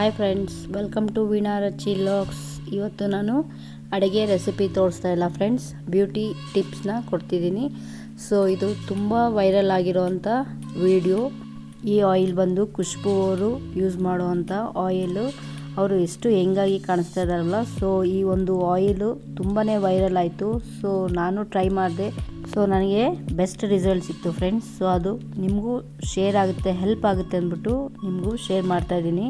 Hi friends welcome to Veena Ruchi logs ಇವತ್ತು ನಾನು ಅಡುಗೆ ರೆಸಿಪಿ ತೋರಿಸ್ತಾ ಇಲ್ಲ ಫ್ರೆಂಡ್ಸ್ ಬ್ಯೂಟಿ ಟಿಪ್ಸ್ನ ಕೊಡ್ತಿದ್ದೀನಿ. ಸೊ ಇದು ತುಂಬ ವೈರಲ್ ಆಗಿರೋವಂಥ ವಿಡಿಯೋ ಈ ಆಯಿಲ್ ಬಂದು ಖುಷ್ಬು ಅವರು ಯೂಸ್ ಮಾಡುವಂಥ ಆಯಿಲು ಅವರು ಎಷ್ಟು ಹೆಂಗಾಗಿ ಕಾಣಿಸ್ತಾ ಇದ್ದಾರಲ್ಲ? ಸೊ ಈ ಒಂದು ಆಯಿಲು ತುಂಬಾ ವೈರಲ್ ಆಯಿತು. ಸೊ ನಾನು ಟ್ರೈ ಮಾಡಿದೆ. ಸೊ ನನಗೆ ಬೆಸ್ಟ್ ರಿಸಲ್ಟ್ ಸಿಕ್ತು ಫ್ರೆಂಡ್ಸ್ ಸೊ ಅದು ನಿಮಗೂ ಶೇರ್ ಆಗುತ್ತೆ ಹೆಲ್ಪ್ ಆಗುತ್ತೆ ಅಂದ್ಬಿಟ್ಟು ನಿಮಗೂ ಶೇರ್ ಮಾಡ್ತಾ ಇದ್ದೀನಿ.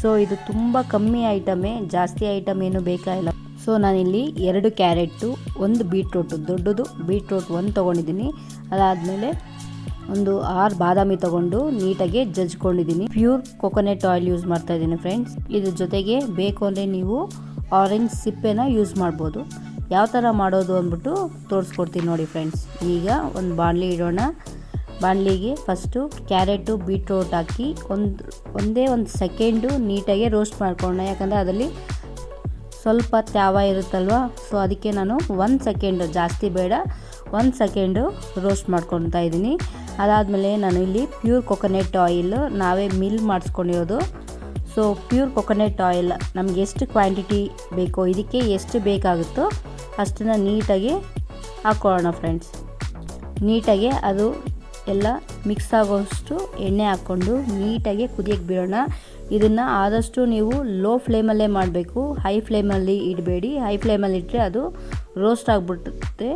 ಸೊ ಇದು ತುಂಬ ಕಮ್ಮಿ ಐಟಮೇ, ಜಾಸ್ತಿ ಐಟಮ್ ಏನು ಬೇಕಾಗಿಲ್ಲ ಸೊ ನಾನಿಲ್ಲಿ ಎರಡು ಕ್ಯಾರೆಟು ಒಂದು ಬೀಟ್ರೋಟು, ದೊಡ್ಡದು ಬೀಟ್ರೋಟ್ ಒಂದು ತೊಗೊಂಡಿದ್ದೀನಿ. ಅದಾದಮೇಲೆ ಒಂದು ಆರು ಬಾದಾಮಿ ತಗೊಂಡು ನೀಟಾಗಿ ಜಜ್ಕೊಂಡಿದ್ದೀನಿ. ಪ್ಯೂರ್ ಕೊಕೊನೆಟ್ ಆಯಿಲ್ ಯೂಸ್ ಮಾಡ್ತಾ ಇದ್ದೀನಿ ಫ್ರೆಂಡ್ಸ್ ಇದ್ರ ಜೊತೆಗೆ ಬೇಕು ಅಂದರೆ ನೀವು ಆರೆಂಜ್ ಸಿಪ್ಪೆನ ಯೂಸ್ ಮಾಡ್ಬೋದು. ಯಾವ ಥರ ಮಾಡೋದು ಅಂದ್ಬಿಟ್ಟು ತೋರಿಸ್ಕೊಡ್ತೀನಿ ನೋಡಿ ಫ್ರೆಂಡ್ಸ್ ಈಗ ಒಂದು ಬಾಣಲಿ ಇಡೋಣ. ಬಾಣಲಿಗೆ ಫಸ್ಟು ಕ್ಯಾರೆಟು, ಬೀಟ್ರೋಟ್ ಹಾಕಿ ಒಂದು, ಒಂದೇ ಒಂದು ಸೆಕೆಂಡು ನೀಟಾಗಿ ರೋಸ್ಟ್ ಮಾಡ್ಕೊಳ್ಳೋಣ ಯಾಕಂದರೆ ಅದರಲ್ಲಿ ಸ್ವಲ್ಪ ತ್ಯಾವ ಇರುತ್ತಲ್ವ? ಸೊ ಅದಕ್ಕೆ ನಾನು ಒಂದು ಸೆಕೆಂಡು ಜಾಸ್ತಿ ಬೇಡ, ಒಂದು ಸೆಕೆಂಡು ರೋಸ್ಟ್ ಮಾಡ್ಕೊತಾ ಇದ್ದೀನಿ. ಅದಾದಮೇಲೆ ನಾನು ಇಲ್ಲಿ ಪ್ಯೂರ್ ಕೊಕೊನೆಟ್ ಆಯಿಲ್ ನಾವೇ ಮಿಲ್ ಮಾಡಿಸ್ಕೊಂಡಿರೋದು. ಸೊ ಪ್ಯೂರ್ ಕೊಕೊನೆಟ್ ಆಯಿಲ್ ನಮ್ಗೆ ಎಷ್ಟು ಕ್ವಾಂಟಿಟಿ ಬೇಕೋ, ಇದಕ್ಕೆ ಎಷ್ಟು ಬೇಕಾಗುತ್ತೋ ಅಷ್ಟನ್ನು ನೀಟಾಗಿ ಹಾಕ್ಕೊಳ್ಳೋಣ ಫ್ರೆಂಡ್ಸ್ ನೀಟಾಗಿ ಅದು ಎಲ್ಲ ಮಿಕ್ಸ್ ಆಗೋಷ್ಟು ಎಣ್ಣೆ ಹಾಕ್ಕೊಂಡು ನೀಟಾಗಿ ಕುದಿಯಕ್ಕೆ ಬಿಡೋಣ. ಇದನ್ನು ಆದಷ್ಟು ನೀವು ಲೋ ಫ್ಲೇಮಲ್ಲೇ ಮಾಡಬೇಕು. ಹೈ ಫ್ಲೇಮಲ್ಲಿ ಇಡಬೇಡಿ. ಹೈ ಫ್ಲೇಮಲ್ಲಿ ಇಟ್ಟರೆ ಅದು ರೋಸ್ಟ್ ಆಗಿಬಿಡುತ್ತೆ.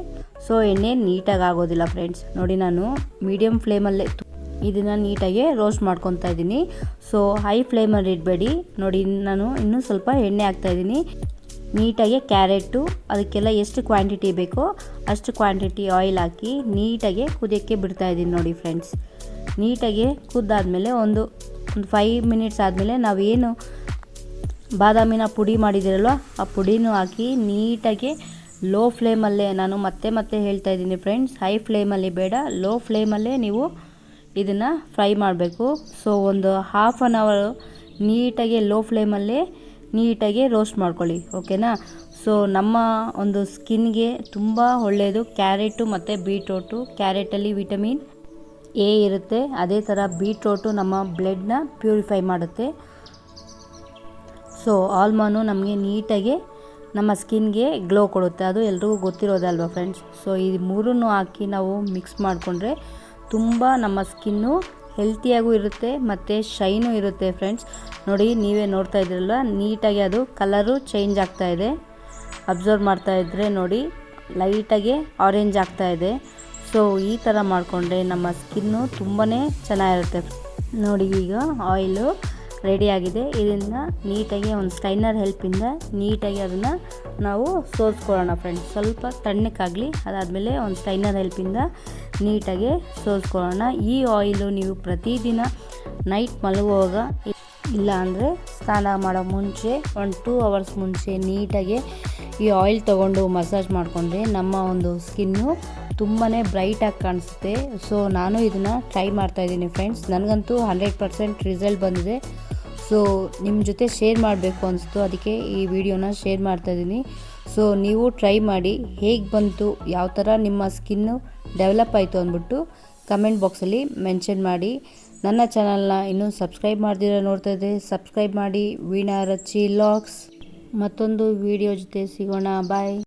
ಸೊ ಎಣ್ಣೆ ನೀಟಾಗಿ ಆಗೋದಿಲ್ಲ ಫ್ರೆಂಡ್ಸ್ ನೋಡಿ ನಾನು ಮೀಡಿಯಮ್ ಫ್ಲೇಮಲ್ಲೇ ಇದನ್ನು ನೀಟಾಗಿ ರೋಸ್ಟ್ ಮಾಡ್ಕೊತಾ ಇದ್ದೀನಿ. ಸೊ ಹೈ ಫ್ಲೇಮಲ್ಲಿ ಇಡಬೇಡಿ. ನೋಡಿ ನಾನು ಇನ್ನೂ ಸ್ವಲ್ಪ ಎಣ್ಣೆ ಹಾಕ್ತಾಯಿದ್ದೀನಿ ನೀಟಾಗಿ ಕ್ಯಾರೆಟು, ಅದಕ್ಕೆಲ್ಲ ಎಷ್ಟು ಕ್ವಾಂಟಿಟಿ ಬೇಕೋ ಅಷ್ಟು ಕ್ವಾಂಟಿಟಿ ಆಯಿಲ್ ಹಾಕಿ ನೀಟಾಗಿ ಕುದಿಯೋಕ್ಕೆ ಬಿಡ್ತಾ ಇದ್ದೀನಿ ನೋಡಿ ಫ್ರೆಂಡ್ಸ್. ನೀಟಾಗಿ ಕುದ್ದಾದಮೇಲೆ ಒಂದು ಒಂದು ಫೈವ್ ಮಿನಿಟ್ಸ್ ಆದಮೇಲೆ ನಾವೇನು ಬಾದಾಮಿನ ಪುಡಿ ಮಾಡಿದ್ದೀರಲ್ವ, ಆ ಪುಡಿನೂ ಹಾಕಿ ನೀಟಾಗಿ ಲೋ ಫ್ಲೇಮಲ್ಲೇ ನಾನು ಮತ್ತೆ ಮತ್ತೆ ಹೇಳ್ತಾ ಇದ್ದೀನಿ ಫ್ರೆಂಡ್ಸ್, ಹೈ ಫ್ಲೇಮಲ್ಲಿ ಬೇಡ, ಲೋ ಫ್ಲೇಮಲ್ಲೇ ನೀವು ಇದನ್ನು ಫ್ರೈ ಮಾಡಬೇಕು. ಸೊ ಒಂದು ಹಾಫ್ ಆನ್ ಅವರು ನೀಟಾಗಿ ಲೋ ಫ್ಲೇಮಲ್ಲೇ ನೀಟಾಗಿ ರೋಸ್ಟ್ ಮಾಡ್ಕೊಳ್ಳಿ, ಓಕೆನಾ? ಸೊ ನಮ್ಮ ಒಂದು ಸ್ಕಿನ್ಗೆ ತುಂಬ ಒಳ್ಳೆಯದು ಕ್ಯಾರೆಟು ಮತ್ತು ಬೀಟ್ರೋಟು. ಕ್ಯಾರೆಟಲ್ಲಿ ವಿಟಮಿನ್ ಎ ಇರುತ್ತೆ. ಅದೇ ಥರ ಬೀಟ್ರೋಟು ನಮ್ಮ ಬ್ಲಡ್ನ ಪ್ಯೂರಿಫೈ ಮಾಡುತ್ತೆ. ಸೊ ಆಲ್ಮೋನು ನಮಗೆ ನೀಟಾಗಿ ನಮ್ಮ ಸ್ಕಿನ್ಗೆ ಗ್ಲೋ ಕೊಡುತ್ತೆ. ಅದು ಎಲ್ರಿಗೂ ಗೊತ್ತಿರೋದಲ್ವ ಫ್ರೆಂಡ್ಸ್? ಸೊ ಈ ಮೂರನ್ನು ಹಾಕಿ ನಾವು ಮಿಕ್ಸ್ ಮಾಡಿಕೊಂಡ್ರೆ ತುಂಬ ನಮ್ಮ ಸ್ಕಿನ್ನು ಹೆಲ್ತಿಯಾಗೂ ಇರುತ್ತೆ, ಮತ್ತು ಶೈನು ಇರುತ್ತೆ ಫ್ರೆಂಡ್ಸ್ ನೋಡಿ, ನೀವೇ ನೋಡ್ತಾ ಇದ್ರಲ್ಲ ನೀಟಾಗಿ ಅದು ಕಲರು ಚೇಂಜ್ ಆಗ್ತಾ ಇದೆ. ಅಬ್ಸರ್ವ್ ಮಾಡ್ತಾ ಇದ್ದರೆ ನೋಡಿ ಲೈಟಾಗಿ ಆರೆಂಜ್ ಆಗ್ತಾ ಇದೆ. ಸೊ ಈ ಥರ ಮಾಡಿಕೊಂಡ್ರೆ ನಮ್ಮ ಸ್ಕಿನ್ನು ತುಂಬಾ ಚೆನ್ನಾಗಿರುತ್ತೆ. ನೋಡಿ ಈಗ ಆಯಿಲು ರೆಡಿಯಾಗಿದೆ ಇದನ್ನು ನೀಟಾಗಿ ಒಂದು ಸ್ಟೈನರ್ ಹೆಲ್ಪಿಂದ ನೀಟಾಗಿ ಅದನ್ನು ನಾವು ಸೋಸ್ಕೊಳ್ಳೋಣ ಫ್ರೆಂಡ್ಸ್ ಸ್ವಲ್ಪ ತಣ್ಣಕ್ಕಾಗಲಿ ಅದಾದಮೇಲೆ ಒಂದು ಸ್ಟೈನರ್ ಹೆಲ್ಪಿಂದ ನೀಟಾಗಿ ಸೋಸ್ಕೊಳ್ಳೋಣ. ಈ ಆಯಿಲು ನೀವು ಪ್ರತಿದಿನ ನೈಟ್ ಮಲಗುವಾಗ, ಇಲ್ಲ ಅಂದರೆ ಸ್ನಾನ ಮಾಡೋ ಮುಂಚೆ, ಒಂದು ಟೂ ಅವರ್ಸ್ ಮುಂಚೆ ನೀಟಾಗಿ ಈ ಆಯಿಲ್ ತೊಗೊಂಡು ಮಸಾಜ್ ಮಾಡಿಕೊಂಡ್ರೆ ನಮ್ಮ ಒಂದು ಸ್ಕಿನ್ನು ತುಂಬಾ ಬ್ರೈಟಾಗಿ ಕಾಣಿಸುತ್ತೆ. ಸೊ ನಾನು ಇದನ್ನು ಟ್ರೈ ಮಾಡ್ತಾಯಿದ್ದೀನಿ ಫ್ರೆಂಡ್ಸ್ ನನಗಂತೂ ಹಂಡ್ರೆಡ್ ಪರ್ಸೆಂಟ್ ರಿಸಲ್ಟ್ ಬಂದಿದೆ. ಸೊ ನಿಮ್ಮ ಜೊತೆ ಶೇರ್ ಮಾಡಬೇಕು ಅನಿಸ್ತು. ಅದಕ್ಕೆ ಈ ವಿಡಿಯೋನ ಶೇರ್ ಮಾಡ್ತಾಯಿದ್ದೀನಿ ಸೊ ನೀವು ಟ್ರೈ ಮಾಡಿ ಹೇಗೆ ಬಂತು, ಯಾವ ಥರ ನಿಮ್ಮ ಸ್ಕಿನ್ನು ಡೆವಲಪ್ ಆಯಿತು ಅಂದ್ಬಿಟ್ಟು ಕಮೆಂಟ್ ಬಾಕ್ಸಲ್ಲಿ ಮೆನ್ಷನ್ ಮಾಡಿ. ನನ್ನ ಚಾನಲ್ನ ಇನ್ನೂ ಸಬ್ಸ್ಕ್ರೈಬ್ ಮಾಡ್ದಿರೋ ನೋಡ್ತಾ ಇದ್ದೆ ಸಬ್ಸ್ಕ್ರೈಬ್ ಮಾಡಿ. ವೀಣಾ ರಚ್ಚಿ ಲಾಗ್ಸ್ ಮತ್ತೊಂದು ವಿಡಿಯೋ ಜೊತೆ ಸಿಗೋಣ. ಬಾಯ್